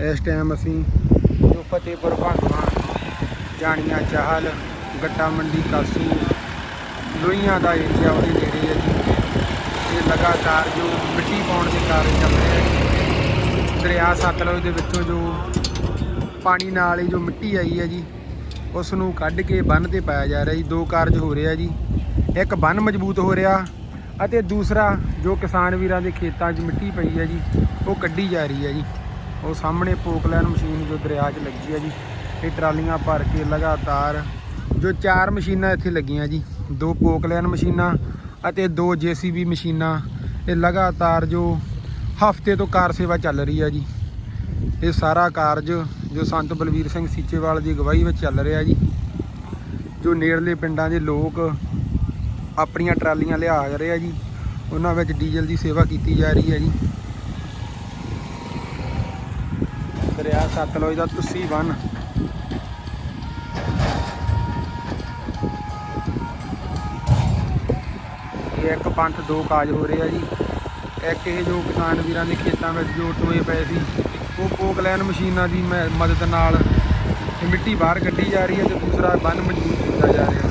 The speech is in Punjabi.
ਇਸ ਟਾਈਮ ਅਸੀਂ ਜੋ ਫਤਿਹਪੁਰ ਭਾਗਵਾ ਜਾਣੀਆਂ ਚਾਹਲ, ਗੱਟਾ ਮੰਡੀ, ਕਾਸੂ, ਲੋਹੀਆਂ ਦਾ ਏਰੀਆ ਉਹਦੇ ਨੇੜੇ ਹੈ ਜੀ। ਇਹ ਲਗਾਤਾਰ ਜੋ ਮਿੱਟੀ ਪਾਉਣ ਦੇ ਕਾਰਨ ਚੱਲ ਰਿਹਾ ਹੈ। ਦਰਿਆ ਸਤਲੁਜ ਦੇ ਵਿੱਚੋਂ ਜੋ ਪਾਣੀ ਨਾਲ ਹੀ ਜੋ ਮਿੱਟੀ ਆਈ ਹੈ ਜੀ ਉਸ ਨੂੰ ਕੱਢ ਕੇ ਬੰਨ ਤੇ ਪਾਇਆ ਜਾ ਰਿਹਾ ਜੀ। ਦੋ ਕਾਰਜ ਹੋ ਰਿਹਾ ਜੀ। ਇੱਕ ਬੰਨ ਮਜ਼ਬੂਤ ਹੋ ਰਿਹਾ ਅਤੇ ਦੂਸਰਾ ਜੋ ਕਿਸਾਨ ਵੀਰਾਂ ਦੇ ਖੇਤਾਂ 'ਚ ਮਿੱਟੀ ਪਈ ਹੈ ਜੀ, ਉਹ ਕੱਢੀ ਜਾ ਰਹੀ ਹੈ ਜੀ। ਉਹ ਸਾਹਮਣੇ ਪੋਕਲੈਨ ਮਸ਼ੀਨ ਜੋ ਦਰਿਆ 'ਚ ਲੱਗੀ ਹੈ ਜੀ, ਇਹ ਟਰਾਲੀਆਂ ਭਰ ਕੇ ਲਗਾਤਾਰ ਜੋ ਚਾਰ ਮਸ਼ੀਨਾਂ ਇੱਥੇ ਲੱਗੀਆਂ ਜੀ, ਦੋ ਪੋਕਲੈਨ ਮਸ਼ੀਨਾਂ ਅਤੇ ਦੋ ਜੀਸੀਬੀ ਮਸ਼ੀਨਾਂ, ਇਹ ਲਗਾਤਾਰ ਜੋ ਹਫ਼ਤੇ ਤੋਂ ਕਾਰ ਸੇਵਾ ਚੱਲ ਰਹੀ ਹੈ ਜੀ। ਇਹ ਸਾਰਾ ਕਾਰਜ ਜੋ ਸੰਤ ਬਲਵੀਰ ਸਿੰਘ ਸੀਚੇਵਾਲ ਦੀ ਅਗਵਾਈ ਵਿੱਚ ਚੱਲ ਰਿਹਾ ਜੀ, ਜੋ ਨੇੜਲੇ ਪਿੰਡਾਂ ਦੇ ਲੋਕ ਆਪਣੀਆਂ ਟਰਾਲੀਆਂ ਲਿਆ ਰਹੇ ਆ ਜੀ, ਉਹਨਾਂ ਵਿੱਚ ਡੀਜ਼ਲ ਦੀ ਸੇਵਾ ਕੀਤੀ ਜਾ ਰਹੀ ਹੈ ਜੀ। ਦਰਿਆ ਸਤਲੁਜ ਦਾ ਤੁਸੀਂ ਬੰਨ ਇਹ ਇੱਕ ਪੰਥ ਦੋ ਕਾਜ ਹੋ ਰਹੇ ਆ ਜੀ। ਇੱਕ ਇਹ ਜੋ ਕਿਸਾਨ ਵੀਰਾਂ ਦੇ ਖੇਤਾਂ ਵਿੱਚ ਜੋ ਟੋਏ ਪਏ ਸੀ, ਉਹ ਪੋਕਲੈਨ ਮਸ਼ੀਨਾਂ ਦੀ ਮ- ਮਦਦ ਨਾਲ ਮਿੱਟੀ ਬਾਹਰ ਕੱਢੀ ਜਾ ਰਹੀ ਹੈ ਤੇ ਦੂਸਰਾ ਬੰਨ ਮਜ਼ਬੂਤ ਕੀਤਾ ਜਾ ਰਿਹਾ।